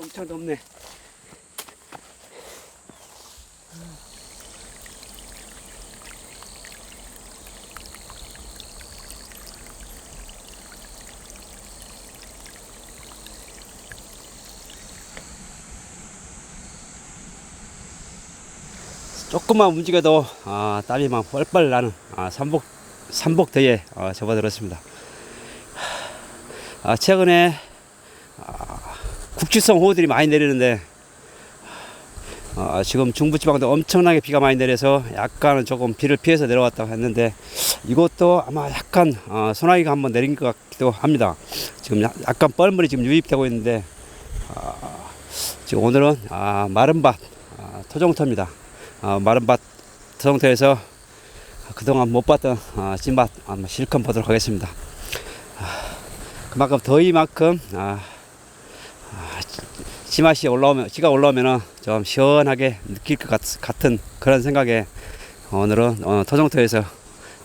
엄청 덥네. 조금만 움직여도 아, 땀이 막 뻘뻘 나는 아, 삼복 삼복대에 아, 접어들었습니다. 아, 최근에 아, 국지성 호우들이 많이 내리는데 아, 지금 중부지방도 엄청나게 비가 많이 내려서 약간은 조금 비를 피해서 내려왔다고 했는데 이것도 아마 약간 어, 소나기가 한번 내린 것 같기도 합니다. 지금 야- 약간 뻘물이 지금 유입되고 있는데 아, 지금 오늘은 아, 마른 밭 아, 토종터입니다. 아, 마른 밭 토종터에서 그동안 못 봤던 아, 찐밭 한번 실컷 보도록 하겠습니다. 아, 그만큼 더위만큼 아, 아, 씨맛이 올라오면 씨가 올라오면은 좀 시원하게 느낄 것 같, 같은 그런 생각에 오늘은 어, 토종터에서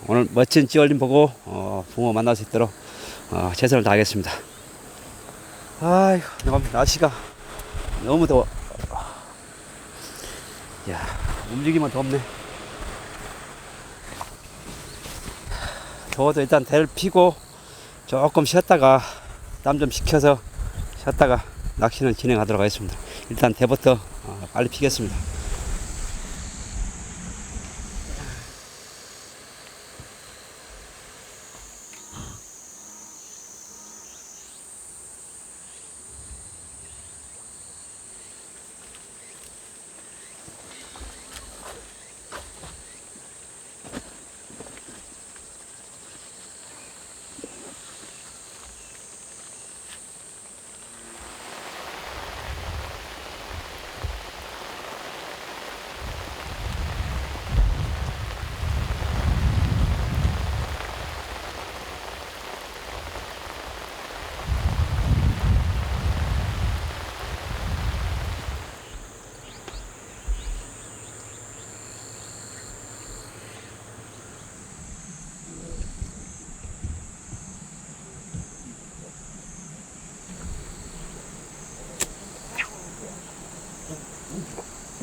오늘 멋진 찌얼림 보고 어, 붕어 만날 수 있도록 어, 최선을 다하겠습니다. 너무 날씨가 너무 더워. 야 움직이면 덥네. 더워도 일단 대를 피고 조금 쉬었다가 땀 좀 식혀서 쉬었다가 낚시는 진행하도록 하겠습니다. 일단 대부터 어, 빨리 피겠습니다.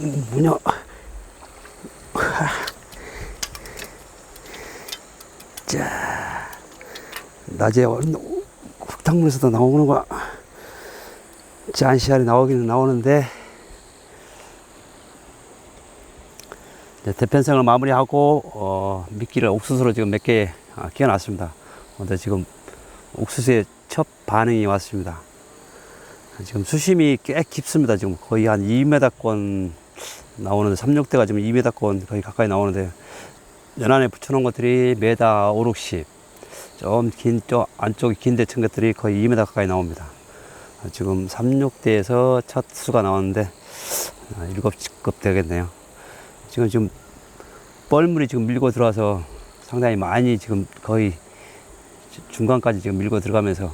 뭐냐? 자, 낮에 흙탕물에서도 나오는 거, 잔시알이 나오기는 나오는데, 대편성을 마무리하고, 어, 미끼를 옥수수로 지금 몇개 아, 끼워놨습니다. 근데 지금 옥수수의 첫 반응이 왔습니다. 지금 수심이 꽤 깊습니다. 지금 거의 한 2m권 나오는데 삼육대가 지금 2m권 거의 가까이 나오는데 연안에 붙여놓은 것들이 메다 5, 60. 좀 긴, 저 안쪽이 긴 데 친 것들이 거의 2m 가까이 나옵니다. 아, 지금 삼육대에서 첫 수가 나왔는데 아, 7급 되겠네요. 지금 지금 뻘물이 지금 밀고 들어와서 상당히 많이 지금 거의 중간까지 지금 밀고 들어가면서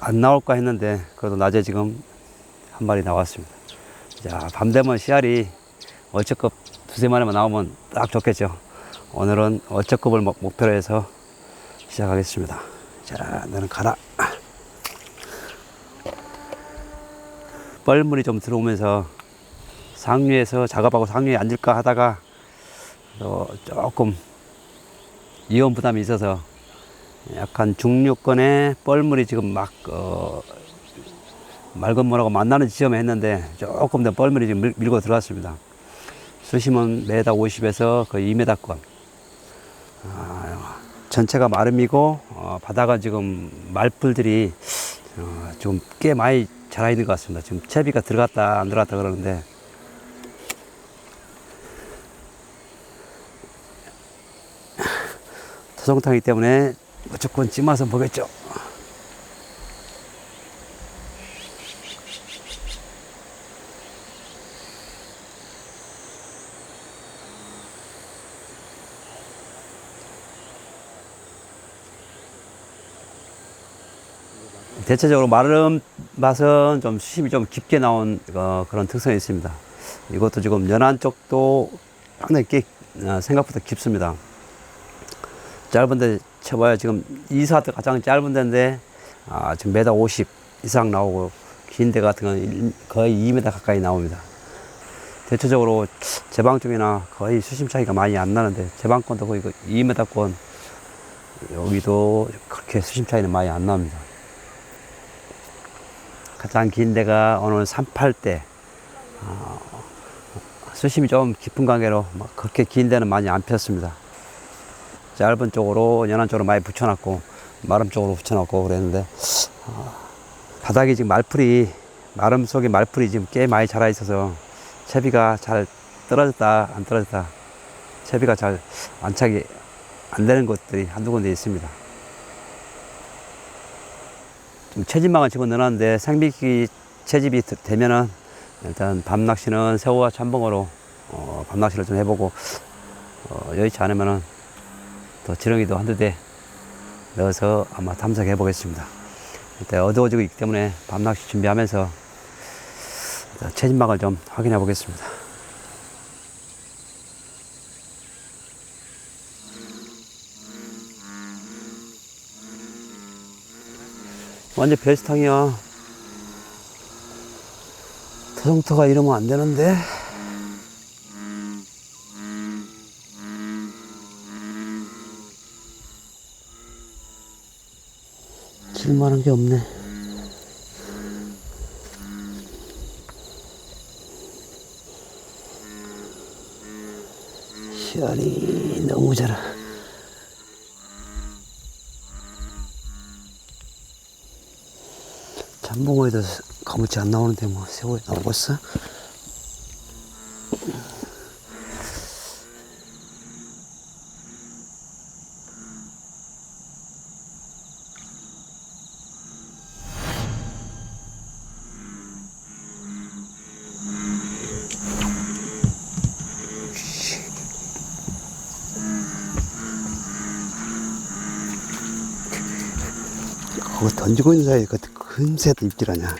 안 나올까 했는데 그래도 낮에 지금 한 마리 나왔습니다. 자, 밤 되면 씨알이 어쩌급 두세 마리만 나오면 딱 좋겠죠. 오늘은 어쩌급을 목- 목표로 해서 시작하겠습니다. 자, 너는 가라. 뻘물이 좀 들어오면서 상류에서 작업하고 상류에 앉을까 하다가 또 조금 이온 부담이 있어서 약간 중류권에 뻘물이 지금 막, 어, 맑은 물하고 만나는 지점에 했는데 조금 더 뻘물이 지금 밀, 밀고 들어왔습니다. 수심은 메다 50에서 거의 2m권. 아, 전체가 마름이고, 어, 바다가 지금 말풀들이 어, 좀꽤 많이 자라 있는 것 같습니다. 지금 채비가 들어갔다 안 들어갔다 그러는데 토종탕이기 때문에 무조건 찜맛은 보겠죠. 대체적으로 마른 맛은 좀 수심이 좀 깊게 나온 어, 그런 특성이 있습니다. 이것도 지금 연안 쪽도 상당히 꽤, 어, 생각보다 깊습니다. 짧은데 쳐봐야 지금 이사도 가장 짧은 데인데 아, 지금 메다 50 이상 나오고 긴 데 같은 건 일- 거의 2m 가까이 나옵니다. 대체적으로 제방 쪽이나 거의 수심 차이가 많이 안 나는데 제방권도 거의 2m권 여기도 그렇게 수심 차이는 많이 안 납니다. 가장 긴 데가 오늘 38대 어, 수심이 좀 깊은 관계로 막 그렇게 긴 데는 많이 안 폈습니다. 짧은 쪽으로 연안 쪽으로 많이 붙여놨고 마름 쪽으로 붙여놨고 그랬는데 어, 바닥에 지금 말풀이 마름 속에 말풀이 지금 꽤 많이 자라 있어서 채비가 잘 떨어졌다 안 떨어졌다 채비가 잘 안착이 안 되는 곳들이 한두 군데 있습니다. 좀 체집망을 집어 넣어놨는데 생미기 채집이 되- 되면은 일단 밤 낚시는 새우와 참봉어로 어, 밤 낚시를 좀 해보고 어, 여의치 않으면은 또 지렁이도 한두 대 넣어서 아마 탐색해 보겠습니다. 일단 어두워지고 있기 때문에 밤 낚시 준비하면서 체집막을 좀 확인해 보겠습니다. 완전 베스탕이야. 터성터가 이러면 안 되는데. 칠만한 게 없네. 시알이 너무 잘하. 잠봉어에도 가물치 안 나오는데 뭐 새우에 나오겠어? 그거 던지고 있는 사이에 그 금새도 입질하냐.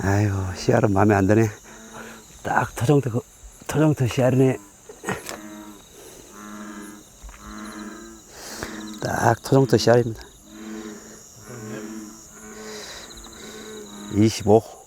아이고, 씨알은 마음에 안 드네. 딱 터정터, 그- 터정터 씨알이네. 딱 터정터 씨알입니다. 25.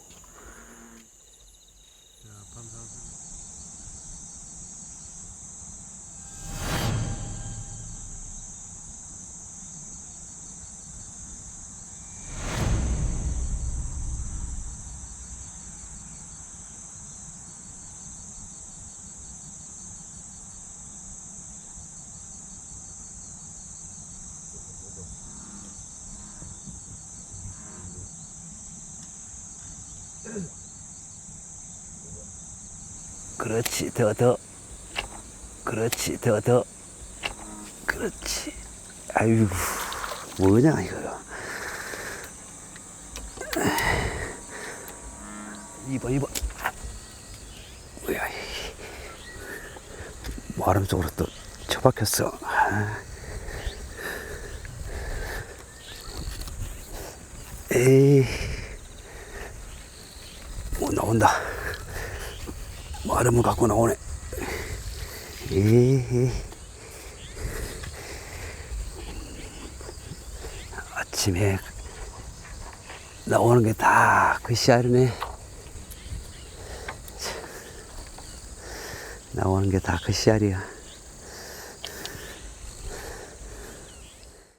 그렇지, 더, 더. 그렇지, 더, 더. 그렇지. 아유, 뭐냐, 이거. 2번, 2번. 뭐야, 이. 마름 쪽으로 또 처박혔어. 아. 에이. 뭐, 나온다. 마름을 갖고 나오네. 에이. 아침에 나오는 게 다 그 씨알이네. 나오는 게 다 그 씨알이야.